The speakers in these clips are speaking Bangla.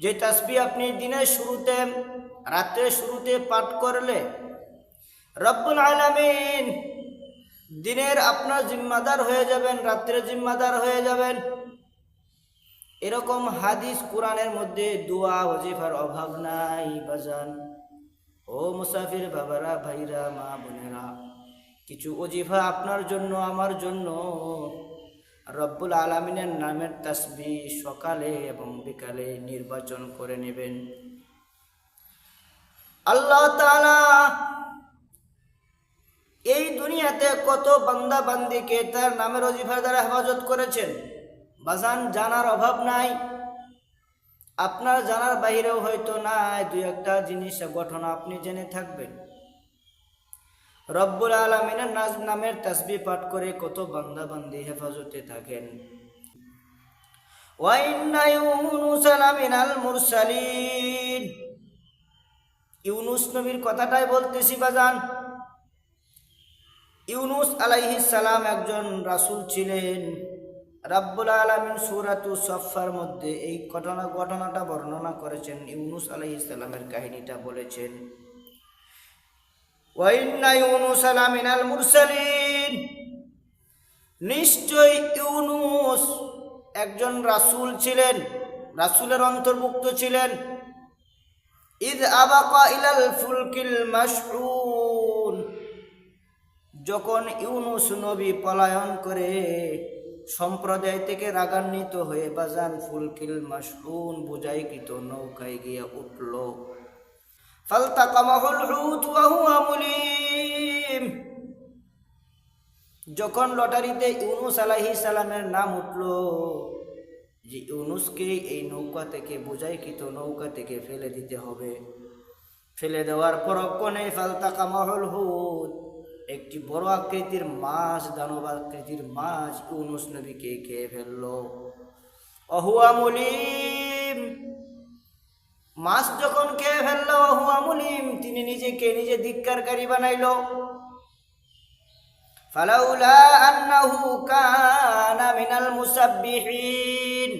যে তাসবি আপনি দিনের শুরুতে রাত্রের শুরুতে পাঠ করলে, রব্বুল আলামিন দিনের আপনার জিম্মাদার হয়ে যাবেন রাত্রের জিম্মাদার হয়ে যাবেন। এরকম হাদিস কোরআনের মধ্যে দোয়া, ওজিফার অভাব নাই, বাজান। ও মুসাফির বাবারা, ভাইরা, মা, বোনেরা, কিছু অজিফা আপনার জন্য, আমার জন্য। রব্বুল আলমিনের নামের তাসবি সকালে এবং বিকালে নির্বাচন করে নেবেন। আল্লাহ এই দুনিয়াতে কত বান্দা বান্দিকে তার নামের অজিফার দ্বারা হেফাজত করেছেন? বাজান জানার অভাব নাই। আপনার জানার বাইরেও হয়তো নাই। দুই একটা জিনিস ঘটনা আপনি জেনে থাকবেন। রব্বুল আলমিনের নাজ, নামের তাসবি পাঠ করে কত বান্দা বান্দি হেফাজতে থাকেন। ইউনুস নবীর কথাটাই বলতেছি বাজান। ইউনুস আলাইহিস সালাম একজন রাসূল ছিলেন। রাব্বুল আলামিন সূরাতু সফার মধ্যে এই ঘটনা, ঘটনাটা বর্ণনা করেছেন ইউনুস আলাইহিস সালামের কাহিনীটা বলেছেন। ওয়াইন্না ইউনুস লামিনাল মুরসালিন নিশ্চয় ইউনুস একজন রাসূল ছিলেন, রাসূলের অন্তর্ভুক্ত ছিলেন। ইদ আবাকা ইলাল ফুলকিল মাশহুন যখন ইউনুস নবী পলায়ন করে সম্প্রদায় থেকে রাগান্বিত হয়ে বাজান ফুলকিল মাশহুন বোঝাইকৃত, নৌকায় গিয়ে উঠল। হুত ওয়া হুয়া মুলিম। যখন লটারিতে ইউনুস আলাহি সালামের নাম উঠল, যে ইউনুসকে এই নৌকা থেকে বোঝাইকৃত নৌকা থেকে ফেলে দিতে হবে। ফেলে দেওয়ার পরক্ষণে ফালতাকা মহল হুদ একটি বড় আকৃতির মাছ, দানব আকৃতির মাছ ইউনুস নবীকে খেয়ে ফেলল। অহুয়া মুলিম। মাছ যখন খেয়ে ফেলল অহুয়া মুলিম, তিনি নিজেকে নিজে ধিক্কারকারী বানাইল। আন্নাহু কানা মুসাব্বিহিন।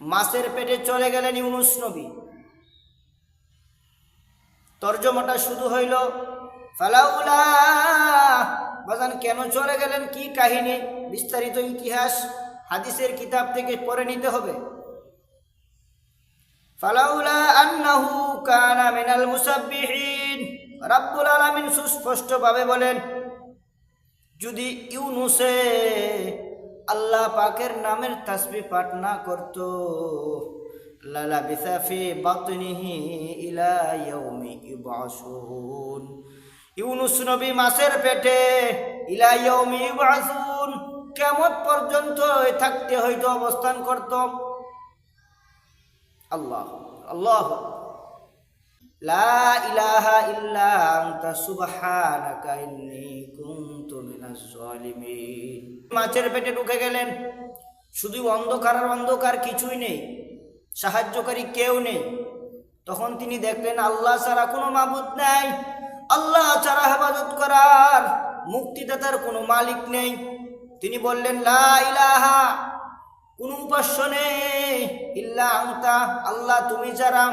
মাছের পেটে চলে গেলেন ইউনুস নবী। তর্জমাটা শুধু হইল। ফালাউলা কেন চলে গেলেন? কি কাহিনী? বিস্তারিত ইতিহাস, হাদিসের কিতাব থেকে পড়ে নিতে হবে। ফালাউলা আন্নাহু কানা মিনাল মুসাব্বিহিন রাব্বুল আলামিন সুস্পষ্টভাবে বলেন, যদি ইউনুসে আল্লাহ পাকের নামের তাসবি পাঠ না করত লালা বিসাফি বাতনিহি ইলা ইয়াউমি ইউবাসুন। ইউনুস নবী মাসের পেটে, ইলা ইয়াউমি ইউবাসুন। কিয়ামত পর্যন্ত থাকতে হয়তো অবস্থান করত। আল্লাহ। আল্লাহ। লা ইল্লা মাছের পেটে ঢুকে গেলেন। শুধু অন্ধকার আর অন্ধকার কিছুই নেই। সাহায্যকারী কেউ নেই। তখন তিনি দেখলেন, আল্লাহ ছাড়া কোনো মাবুদ নাই। আল্লাহ ছাড়া হেফাজত করার মুক্তিদাতার কোনো মালিক নেই। তিনি বললেন, লা ইলাহা কোনো উপাস্য নেই। আল্লাহ তুমি ছাড়া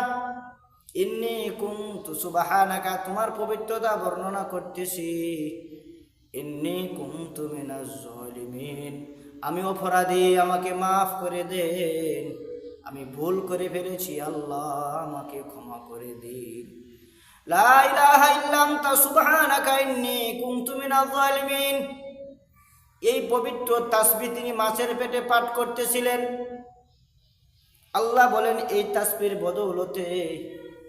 ইন্নি কুমতু সুবাহানাকা, তোমার পবিত্রতা বর্ণনা করতেছি। ইন্নি কুমতু মিনাজ জালিমিন, আমি অপরাধী, আমাকে মাফ করে দেন। আমি ভুল করে ফেলেছি, আল্লাহ আমাকে ক্ষমা করে দিন। লা ইলাহা ইল্লা আনতা, সুবহানাকা, ইন্নী কুনতু মিনাজ জালিমিন। এই পবিত্র তাসবি তিনি মাছের পেটে পাঠ করতেছিলেন। আল্লাহ বলেন, এই তাসবির বদৌলতে,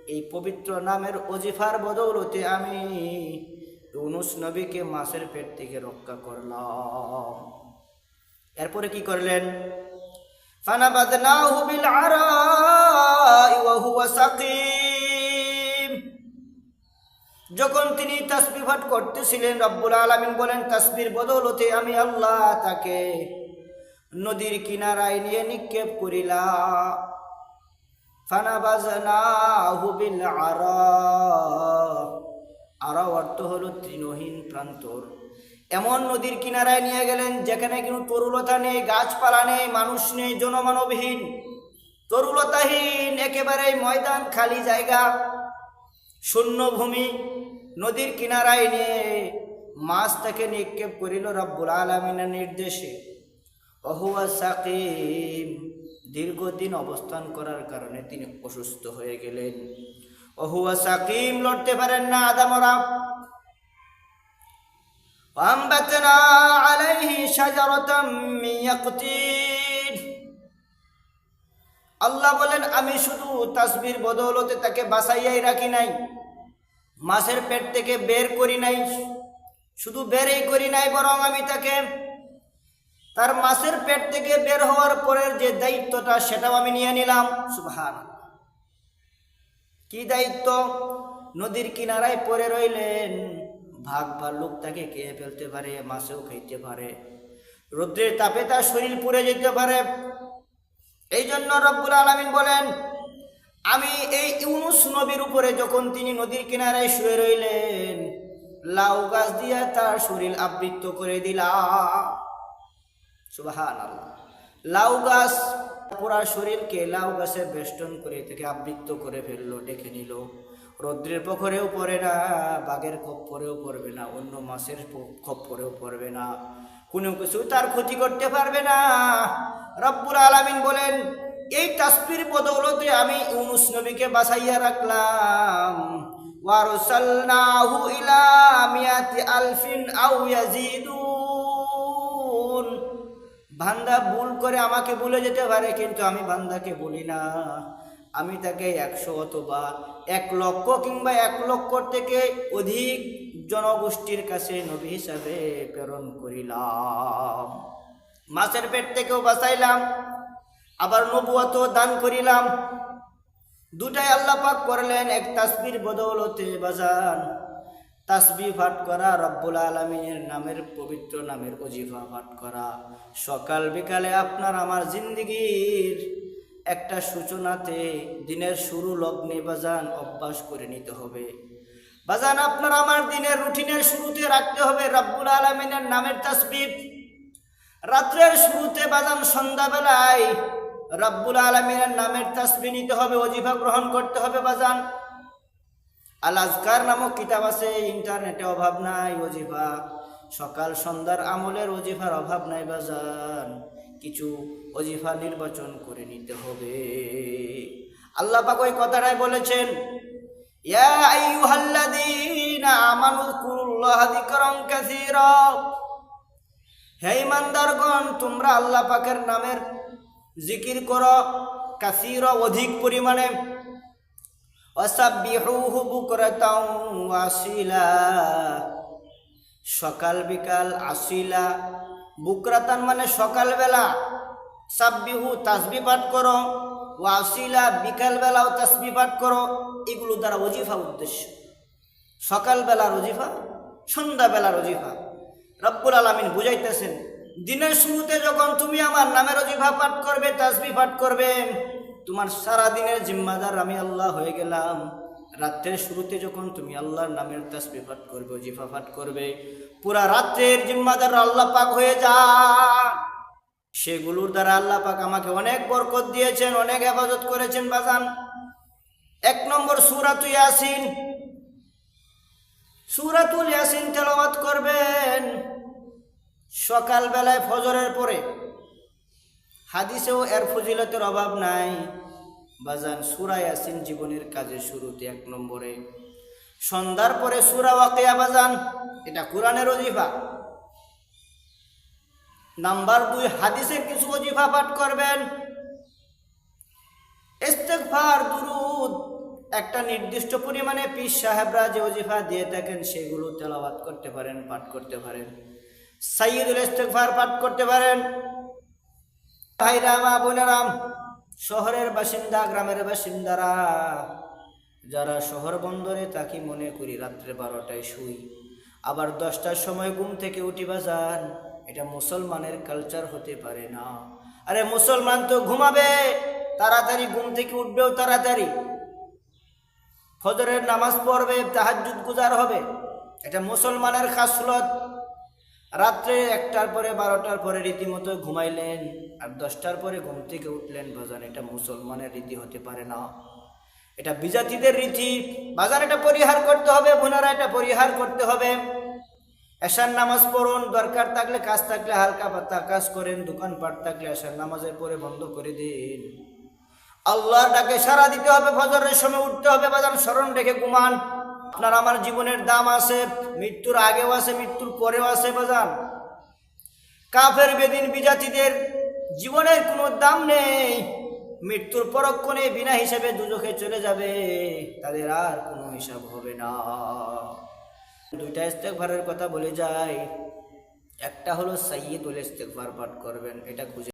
এই পবিত্র নামের অজিফার বদৌলতে আমি ইউনুস নবীকে মাছের পেট থেকে রক্ষা করলাম। এরপরে কি করলেন? ফানাবাদনাহু বিল আরাই ওয়া হুয়া সাকিম যখন তিনি তাসবিহ পাঠ করতেছিলেন, রব্বুল আলামিন বলেন তাসবির বদৌলতে আমি আল্লাহ তাকে নদীর কিনারায় নিয়ে নিক্ষেপ করিলাম। ফানাবাজনাহু বিল আরা আরা অর্থ হলো তৃণহীন প্রান্তর। এমন নদীর কিনারায় নিয়ে গেলেন, যেখানে কোনো তরুলতা নেই, গাছপালা নেই, মানুষ নেই, জনমানবহীন, তরুলতাহীন, একেবারে ময়দান খালি জায়গা শূন্য ভূমি নদীর কিনারায় নিয়ে মাছ তাকে নিক্ষেপ করিল রব্বুল আলমিনের নির্দেশে অহুয়া সাকিম দীর্ঘদিন অবস্থান করার কারণে তিনি অসুস্থ হয়ে গেলেন অহুয়া সাকিম লড়তে পারেন না আদামরা وأنبتنا عليه شجرة من يقطين আল্লাহ বলেন আমি শুধু তাসবির বদৌলতে তাকে বাসাইয়াই রাখি নাই মাছের পেট থেকে বের করি নাই, শুধু বেরই করি নাই, বরং আমি তাকে তার মাছের পেট থেকে বের হওয়ার পরের যে দায়িত্বটা সেটাও আমি নিয়ে নিলাম। সুবহান কি দায়িত্ব? নদীর কিনারায় পড়ে রইলেন। ভাগ বা লোক তাকে খেয়ে ফেলতে পারে, মাছেও খাইতে পারে। রৌদ্রের তাপে তার শরীর পুড়ে যেতে পারে। এই জন্য রব্বুল আলমিন বলেন আমি এই ইউনুস নবীর উপরে যখন তিনি নদীর কিনারায় শুয়ে রইলেন, লাউ গাছ দিয়া তার শরীর আবৃত্ত করে দিলাম। সুবাহান লাউ গাছ পুরা শরীরকে লাউ গাছে বেষ্টন করে থেকে আবৃত্ত করে ফেলল, ডেকে নিল। রৌদ্রের পখরেও পড়ে না, বাঘের খপ্পরেও পড়বে না, অন্য মাছের খপ্পরেও পড়বে না। কোনো কিছু তার ক্ষতি করতে পারবে না। রব্বুল আলামিন বলেন এই তাসবির বদৌলতে আমি ইউনুস নবীকে বাসাইয়া রাখলাম। ওয়ারসালনাহু ইলা মিয়াতি আলফিন আও ইয়াজিদুন। বান্দা ভুল করে আমাকে ভুলে যেতে পারে, কিন্তু আমি বান্দাকে বলি না। আমি তাকে একশো অথবা এক লক্ষ কিংবা এক লক্ষ থেকে অধিক জনগোষ্ঠীর কাছে নবী হিসাবে প্রেরণ করিলাম। মাছের পেট থেকেও বাঁচাইলাম আবার নবুয়ত দান করিলাম। দুটাই আল্লাহ পাক করলেন, এক তাসবির বদৌলতে বাজান। তাসবি পাঠ করা রব্বুল আলমিনের নামের পবিত্র নামের অজিফা পাঠ করা। সকাল বিকালে আপনার আমার জিন্দগির একটা সূচনাতে দিনের শুরু লগ্নে বাজান অভ্যাস করে নিতে হবে। বাজান, আপনার আমার দিনের রুটিনের শুরুতে রাখতে হবে রব্বুল আলমিনের নামের তাসবিব রাত্রের শুরুতে বাজান সন্ধ্যাবেলায় রব্বুল আলমিনের নামের তাসবি নিতে হবে অজিফা গ্রহণ করতে হবে বাজান। আল আজকার নামক কিতাব আছে, ইন্টারনেটে অভাব নাই অজিফা সকাল সন্ধ্যার আমলের অজিফার অভাব নাই বাজান। কিছু অজিফা নির্বাচন করে নিতে হবে। আল্লাহ পাক ওই কথাটাই বলেছেন আমানু হে ইমানদারগণ তোমরা আল্লাহ পাকের নামের জিকির করো কাসীর অধিক পরিমাণে। ওয়াসিলা সকাল বিকাল আসিলা। বুকরাতান মানে সকালবেলা। সাব্বিহু তাসবি পাঠ করো, ওয়াসিলা বিকালবেলাও তাসবি পাঠ করো, এগুলো দ্বারা অজিফা উদ্দেশ্য। সকালবেলার ওজিফা সন্ধ্যাবেলার ওজিফা রব্বুল আলমিন বুঝাইতেছেন দিনের শুরুতে যখন তুমি আমার নামের অজিফা পাঠ করবে তাসবি পাঠ করবে, তোমার সারা দিনের জিম্মাদার আমি আল্লাহ হয়ে গেলাম। রাত্রের শুরুতে যখন তুমি আল্লাহর নামের তাসবি পাঠ করবে, অজিফা পাঠ করবে, পুরা রাত্রের জিম্মাদার আল্লাহ পাক হয়ে যা। সেগুলোর দ্বারা আল্লাহ পাক আমাকে অনেক বরকত দিয়েছেন, অনেক হেফাজত করেছেন, বাজান। এক নম্বর সুরাত ইয়াসিন। সুরাতুল ইয়াসিন তেলাওয়াত করবেন। সকালবেলায় ফজরের পরে। হাদিসেও এর ফজিলতের অভাব নাই। বাজান সুরা ইয়াসিন জীবনের কাজে শুরুতে এক নম্বরে। সন্ধ্যার পরে সুরা ওয়াকিয়া বাজান, এটা কোরআনের অজিফা নাম্বার দুই, হাদিসের কিছু অজিফা পাঠ করবেন। ইস্তেগফার, দুরুদ, একটা নির্দিষ্ট পরিমাণে পীর সাহেবরা যে অজিফা দিয়ে থাকেন, সেগুলো তেলাওয়াত করতে পারেন, পাঠ করতে পারেন। সাইয়দুল ইস্তেগফার পাঠ করতে পারেন। ভাইরা মা বোনেরাম শহরের বাসিন্দা, গ্রামের বাসিন্দারা, যারা শহর বন্দরে, তাকে মনে করি রাত্রে বারোটায় শুই। আবার দশটার সময় ঘুম থেকে উঠি বাজান এটা মুসলমানের কালচার হতে পারে না। আরে মুসলমান তো ঘুমাবে, তাড়াতাড়ি ঘুম থেকে উঠবেও তাড়াতাড়ি। ফজরের নামাজ পড়বে, তাহাজ্জুদ গুজার হবে, এটা মুসলমানের খাসলত। রাত্রে একটার পরে বারোটার পরে রীতিমতো ঘুমাইলেন আর দশটার পরে ঘুম থেকে উঠলেন বাজান। এটা মুসলমানের রীতি হতে পারে না। এটা বিজাতিদের রীতি। বাজার এটা পরিহার করতে হবে, বোনারা, এটা পরিহার করতে হবে। এশার নামাজ পড়ুন, দরকার থাকলে কাজ থাকলে হালকা পাতা কাজ করেন, দোকানপাট থাকলে এশার নামাজের পরে বন্ধ করে দিন। আল্লাহর ডাকে সারা দিতে হবে, ফজরের সময় উঠতে হবে বাজার স্মরণ রেখে ঘুমান। আপনার আমার জীবনের দাম আছে, মৃত্যুর আগেও আছে, মৃত্যুর পরেও আছে বাজান। কাফের, বেদিন, বিজাতিদের জীবনের কোনো দাম নেই। মৃত্যুর পরক্ষণে বিনা হিসাবে দুজখে চলে যাবে। তাদের আর কোনো হিসাব হবে না। দুইটা ইস্তেকভারের কথা বলে যাই। একটা হলো সাইয়দুল ইস্তেকভার পাঠ করবেন, এটা খুঁজে